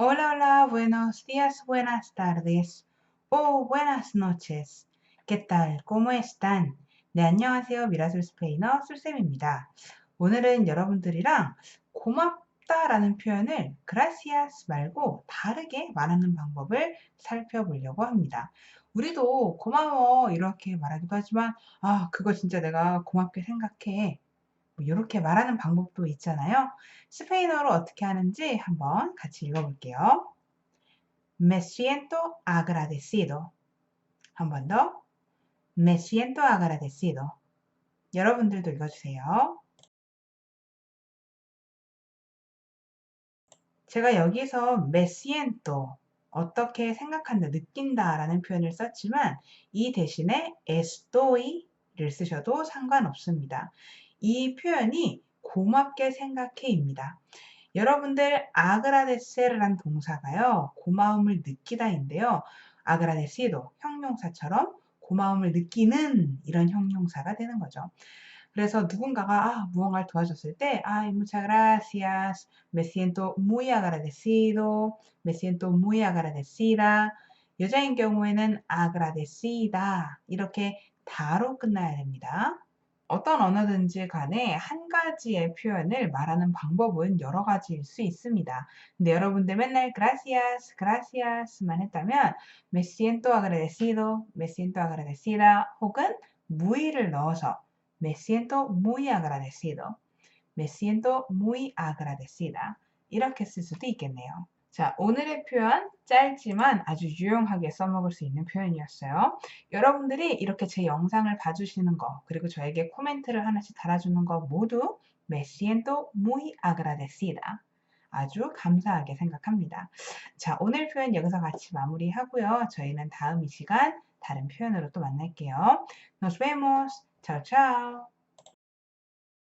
Hola, hola, buenos días, buenas tardes o buenas noches. ¿Qué tal? ¿Cómo están? 네, 안녕하세요. 미라술 스페인어 술쌤입니다. 오늘은 여러분들이랑 고맙다라는 표현을 gracias 말고 다르게 말하는 방법을 살펴보려고 합니다. 우리도 고마워 이렇게 말하기도 하지만 아, 그거 진짜 내가 고맙게 생각해. 뭐 이렇게 말하는 방법도 있잖아요. 스페인어로 어떻게 하는지 한번 같이 읽어볼게요. Me siento agradecido. 한 번 더. Me siento agradecido. 여러분들도 읽어주세요. 제가 여기서 me siento 어떻게 생각한다, 느낀다 라는 표현을 썼지만 이 대신에 estoy를 쓰셔도 상관없습니다. 이 표현이 고맙게 생각해입니다. 여러분들 아그라데세르란 동사가요. 고마움을 느끼다인데요. 아그라데시도 형용사처럼 고마움을 느끼는 이런 형용사가 되는 거죠. 그래서 누군가가 아, 무언가를 도와줬을 때 아, muchas gracias, me siento muy agradecido, me siento muy agradecida. 여자인 경우에는 agradecida 이렇게 다로 끝나야 됩니다. 어떤 언어든지 간에 한 가지의 표현을 말하는 방법은 여러 가지일 수 있습니다. 근데 여러분들 맨날 gracias, gracias만 했다면 me siento agradecido, me siento agradecida 혹은 mu이를 넣어서 me siento muy agradecido, me siento muy agradecida 이렇게 쓸 수도 있겠네요. 자, 오늘의 표현 짧지만 아주 유용하게 써먹을 수 있는 표현이었어요. 여러분들이 이렇게 제 영상을 봐주시는 거, 그리고 저에게 코멘트를 하나씩 달아주는 거 모두 me siento muy agradecida. 아주 감사하게 생각합니다. 자, 오늘 표현 여기서 같이 마무리하고요. 저희는 다음 이 시간 다른 표현으로 또 만날게요. Nos vemos. Chao, chao.